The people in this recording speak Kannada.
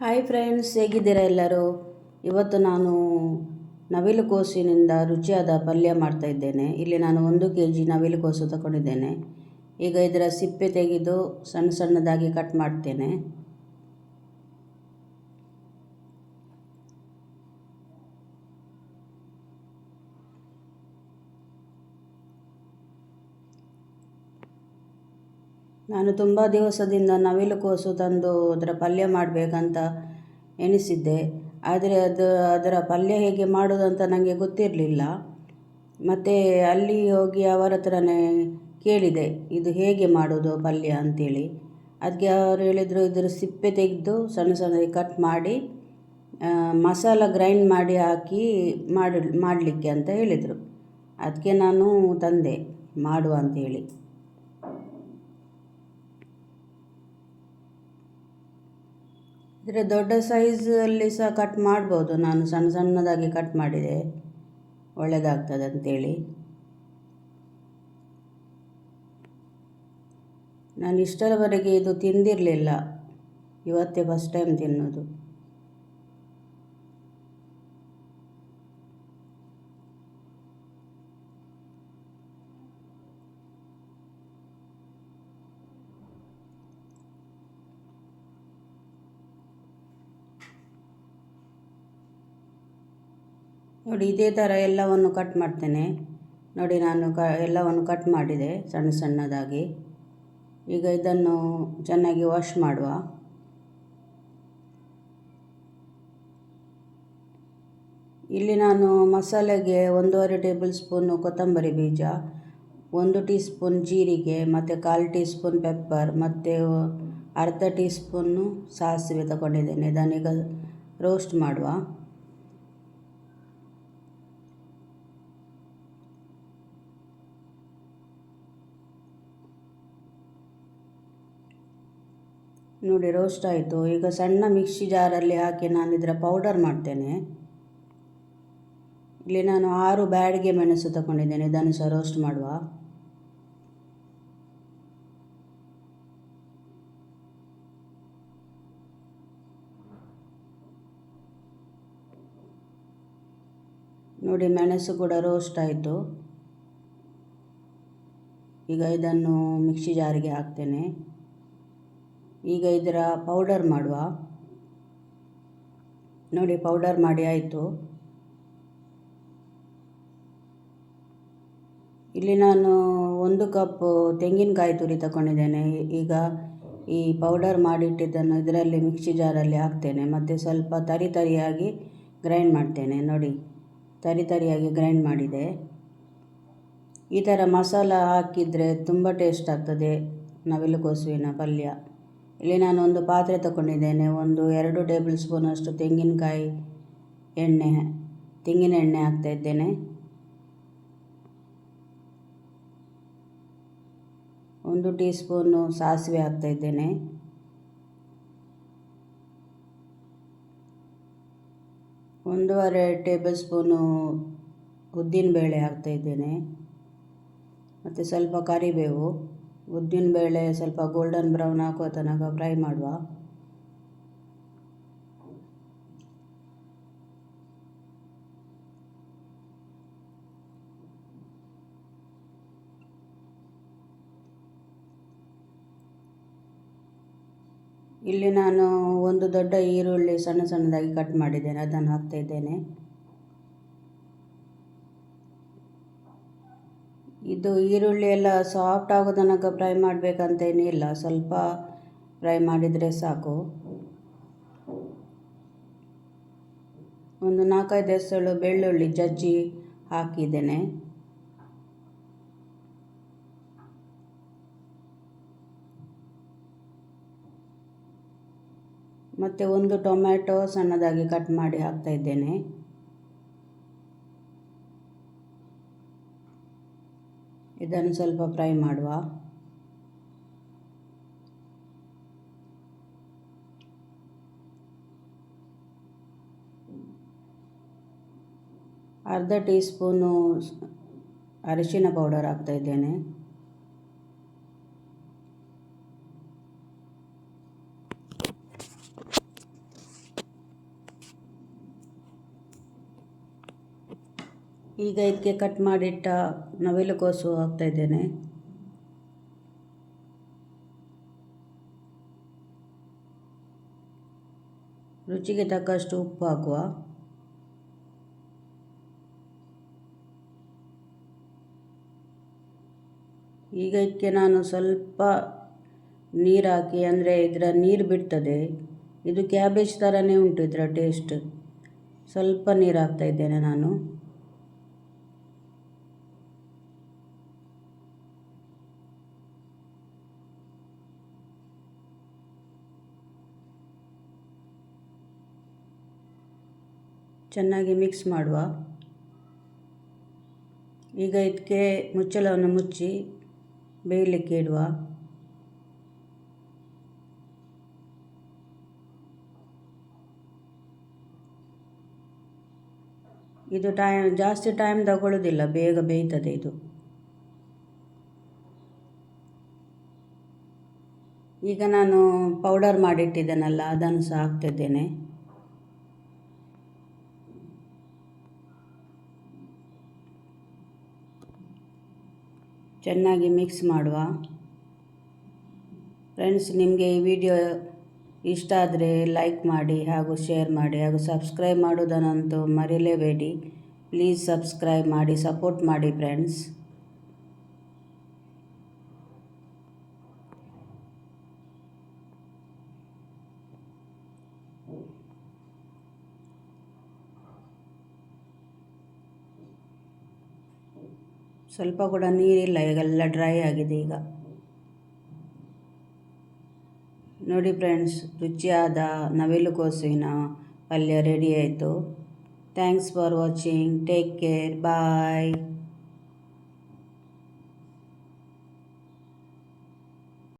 ಹಾಯ್ ಫ್ರೆಂಡ್ಸ್ ಹೇಗಿದ್ದೀರಾ ಎಲ್ಲರೂ? ಇವತ್ತು ನಾನು ನವಿಲುಕೋಸಿನಿಂದ ರುಚಿಯಾದ ಪಲ್ಯ ಮಾಡ್ತಾ ಇದ್ದೇನೆ. ಇಲ್ಲಿ ನಾನು ಒಂದು ಕೆ ಜಿ ನವಿಲು ಕೋಸು ತಗೊಂಡಿದ್ದೇನೆ ಈಗ ಇದರ ಸಿಪ್ಪೆ ತೆಗೆದು ಸಣ್ಣ ಸಣ್ಣದಾಗಿ ಕಟ್ ಮಾಡ್ತೇನೆ. ನಾನು ತುಂಬ ದಿವಸದಿಂದ ನವಿಲುಕೋಸು ತಂದು ಅದರ ಪಲ್ಯ ಮಾಡಬೇಕಂತ ಎಣಿಸಿದ್ದೆ. ಆದರೆ ಅದು ಅದರ ಪಲ್ಯ ಹೇಗೆ ಮಾಡೋದಂತ ನನಗೆ ಗೊತ್ತಿರಲಿಲ್ಲ. ಮತ್ತು ಅಲ್ಲಿ ಹೋಗಿ ಅವರ ಹತ್ರನೇ ಕೇಳಿದೆ, ಇದು ಹೇಗೆ ಮಾಡೋದು ಪಲ್ಯ? ಅಂಥೇಳಿ ಅದಕ್ಕೆ ಅವರು ಹೇಳಿದರು ಇದರ ಸಿಪ್ಪೆ ತೆಗೆದು ಸಣ್ಣ ಸಣ್ಣದಾಗಿ ಕಟ್ ಮಾಡಿ ಮಸಾಲ ಗ್ರೈಂಡ್ ಮಾಡಿ ಹಾಕಿ ಮಾಡಿ, ಮಾಡಲಿಕ್ಕೆ ಅಂತ ಹೇಳಿದರು. ಅದಕ್ಕೆ ನಾನು ತಂದೆ ಮಾಡುವ ಅಂಥೇಳಿ ಇದರ ದೊಡ್ಡ ಸೈಜಲ್ಲಿ ಸಹ ಕಟ್ ಮಾಡ್ಬೋದು. ನಾನು ಸಣ್ಣ ಸಣ್ಣದಾಗಿ ಕಟ್ ಮಾಡಿದೆ. ಒಳ್ಳೆಯದಾಗ್ತದೆ ಅಂಥೇಳಿ ನಾನು ಇಷ್ಟರವರೆಗೆ ಇದು ತಿಂದಿರಲಿಲ್ಲ. ಇವತ್ತೇ ಫಸ್ಟ್ ಟೈಮ್ ತಿನ್ನೋದು. ನೋಡಿ, ಇದೇ ಥರ ಎಲ್ಲವನ್ನು ಕಟ್ ಮಾಡ್ತೇನೆ. ನೋಡಿ, ನಾನು ಕ, ಎಲ್ಲವನ್ನು ಕಟ್ ಮಾಡಿದೆ, ಸಣ್ಣ ಸಣ್ಣದಾಗಿ. ಈಗ ಇದನ್ನು ಚೆನ್ನಾಗಿ ವಾಶ್ ಮಾಡುವ. ಇಲ್ಲಿ ನಾನು ಮಸಾಲೆಗೆ ಒಂದೂವರೆ ಟೇಬಲ್ ಸ್ಪೂನು ಕೊತ್ತಂಬರಿ ಬೀಜ, ಒಂದು ಟೀ ಸ್ಪೂನ್ ಜೀರಿಗೆ, ಮತ್ತು ಕಾಲು ಟೀ ಸ್ಪೂನ್ ಪೆಪ್ಪರ್, ಮತ್ತು ಅರ್ಧ ಟೀ ಸ್ಪೂನು ಸಾಸಿವೆ ತಗೊಂಡಿದ್ದೇನೆ. ಇದನ್ನೀಗ ರೋಸ್ಟ್ ಮಾಡುವ. ನೋಡಿ ರೋಸ್ಟ್ ಆಯಿತು. ಈಗ ಸಣ್ಣ ಮಿಕ್ಸಿ ಜಾರಲ್ಲಿ ಹಾಕಿ ನಾನು ಇದರ ಪೌಡರ್ ಮಾಡ್ತೇನೆ. ಇಲ್ಲಿ ನಾನು ಆರು ಬ್ಯಾಡಿಗೆ ಮೆಣಸು ತಗೊಂಡಿದ್ದೇನೆ. ಇದನ್ನು ಸಹ ರೋಸ್ಟ್ ಮಾಡುವ. ನೋಡಿ ಮೆಣಸು ಕೂಡ ರೋಸ್ಟ್ ಆಯಿತು. ಈಗ ಇದನ್ನು ಮಿಕ್ಸಿ ಜಾರಿಗೆ ಹಾಕ್ತೇನೆ. ಈಗ ಇದರ ಪೌಡರ್ ಮಾಡುವ. ನೋಡಿ ಪೌಡರ್ ಮಾಡಿ ಆಯಿತು. ಇಲ್ಲಿ ನಾನು ಒಂದು ಕಪ್ ತೆಂಗಿನಕಾಯಿ ತುರಿ ತಗೊಂಡಿದ್ದೇನೆ ಈಗ ಈ ಪೌಡರ್ ಮಾಡಿಟ್ಟಿದ್ದನ್ನು ಇದರಲ್ಲಿ ಮಿಕ್ಸಿ ಜಾರಲ್ಲಿ ಹಾಕ್ತೇನೆ. ಮತ್ತು ಸ್ವಲ್ಪ ತರಿ ತರಿಯಾಗಿ ಗ್ರೈಂಡ್ ಮಾಡ್ತೇನೆ. ನೋಡಿ, ತರಿ ತರಿಯಾಗಿ ಗ್ರೈಂಡ್ ಮಾಡಿದೆ. ಈ ಥರ ಮಸಾಲ ಹಾಕಿದರೆ ತುಂಬ ಟೇಸ್ಟ್ ಆಗ್ತದೆ. ನವಿಲು ಕೋಸುವಿನ ಪಲ್ಯ. ಇಲ್ಲಿ ನಾನು ಒಂದು ಪಾತ್ರೆ ತಗೊಂಡಿದ್ದೇನೆ. ಒಂದು ಎರಡು ಟೇಬಲ್ ಸ್ಪೂನಷ್ಟು ತೆಂಗಿನಕಾಯಿ ಎಣ್ಣೆ, ತೆಂಗಿನ ಎಣ್ಣೆ ಹಾಕ್ತಾ ಇದ್ದೇನೆ. ಒಂದು ಟೀ ಸ್ಪೂನು ಸಾಸಿವೆ ಹಾಕ್ತಾ ಇದ್ದೇನೆ. ಒಂದೂವರೆ ಟೇಬಲ್ ಸ್ಪೂನು ಉದ್ದಿನಬೇಳೆ ಹಾಕ್ತಾ ಇದ್ದೇನೆ. ಮತ್ತು ಸ್ವಲ್ಪ ಕರಿಬೇವು. ಉದ್ದಿನಬೇಳೆ ಸ್ವಲ್ಪ ಗೋಲ್ಡನ್ ಬ್ರೌನ್ ಹಾಕೋ ತನಕ ಫ್ರೈ ಮಾಡುವ. ಇಲ್ಲಿ ನಾನು ಒಂದು ದೊಡ್ಡ ಈರುಳ್ಳಿ ಸಣ್ಣ ಸಣ್ಣದಾಗಿ ಕಟ್ ಮಾಡಿದ್ದೇನೆ, ಅದನ್ನು ಹಾಕ್ತಾ ಇದ್ದೇನೆ. ಇದು ಈರುಳ್ಳಿ ಎಲ್ಲ ಸಾಫ್ಟ್ ಆಗೋ ತನಕ ಫ್ರೈ ಮಾಡಬೇಕಂತೇನಿಲ್ಲ ಸ್ವಲ್ಪ ಫ್ರೈ ಮಾಡಿದರೆ ಸಾಕು. ಒಂದು ನಾಲ್ಕೈದು ಎಸಳು ಬೆಳ್ಳುಳ್ಳಿ ಜಜ್ಜಿ ಹಾಕಿದ್ದೇನೆ. ಮತ್ತು ಒಂದು ಟೊಮ್ಯಾಟೊ ಸಣ್ಣದಾಗಿ ಕಟ್ ಮಾಡಿ ಹಾಕ್ತಾ ಇದ್ದೇನೆ. ಇದನ್ನು ಸ್ವಲ್ಪ ಫ್ರೈ ಮಾಡುವ. ಅರ್ಧ ಟೀ ಸ್ಪೂನು ಅರಿಶಿನ ಪೌಡರ್ ಹಾಕ್ತಾ ಈಗ ಇದಕ್ಕೆ ಕಟ್ ಮಾಡಿಟ್ಟ ನವಿಲುಕೋಸು ಹಾಕ್ತಾ ಇದ್ದೇನೆ. ರುಚಿಗೆ ತಕ್ಕಷ್ಟು ಉಪ್ಪು ಹಾಕುವ. ಈಗ ಇದಕ್ಕೆ ನಾನು ಸ್ವಲ್ಪ ನೀರು ಹಾಕಿ, ಅಂದರೆ ಇದರ ನೀರು ಬಿಡ್ತದೆ. ಇದು ಕ್ಯಾಬೇಜ್ ಥರನೇ ಉಂಟು ಇದರ ಟೇಸ್ಟ್ ಸ್ವಲ್ಪ ನೀರು ಹಾಕ್ತಾ ಇದ್ದೇನೆ ನಾನು. ಚೆನ್ನಾಗಿ ಮಿಕ್ಸ್ ಮಾಡುವ. ಈಗ ಇದಕ್ಕೆ ಮುಚ್ಚಳವನ್ನು ಮುಚ್ಚಿ ಬೇಯಲಿಕ್ಕೆ ಇಡುವ. ಇದು ಟೈಮ್ ಜಾಸ್ತಿ ಟೈಮ್ ತಗೊಳ್ಳೋದಿಲ್ಲ ಬೇಗ ಬೇಯ್ತದೆ ಇದು. ಈಗ ನಾನು ಪೌಡರ್ ಮಾಡಿಟ್ಟಿದ್ದೇನಲ್ಲ, ಅದನ್ನು ಸಹ ಹಾಕ್ತಿದ್ದೇನೆ. ಚೆನ್ನಾಗಿ ಮಿಕ್ಸ್ ಮಾಡುವ. ಫ್ರೆಂಡ್ಸ್ ನಿಮಗೆ ಈ ವಿಡಿಯೋ ಇಷ್ಟ ಆದರೆ ಲೈಕ್ ಮಾಡಿ ಹಾಗೂ ಶೇರ್ ಮಾಡಿ ಹಾಗೂ ಸಬ್ಸ್ಕ್ರೈಬ್ ಮಾಡೋದನ್ನಂತೂ ಮರೀಲೇಬೇಡಿ. ಪ್ಲೀಸ್ ಸಬ್ಸ್ಕ್ರೈಬ್ ಮಾಡಿ ಸಪೋರ್ಟ್ ಮಾಡಿ ಫ್ರೆಂಡ್ಸ್ ಸ್ವಲ್ಪ ಕೂಡ ನೀರಿಲ್ಲ, ಈಗೆಲ್ಲ ಡ್ರೈ ಆಗಿದೆ ಈಗ. ನೋಡಿ ಫ್ರೆಂಡ್ಸ್ ರುಚಿಯಾದ ನವಿಲುಕೋಸುವಿನ ಪಲ್ಯ ರೆಡಿ ಆಯಿತು. Thanks for watching take care bye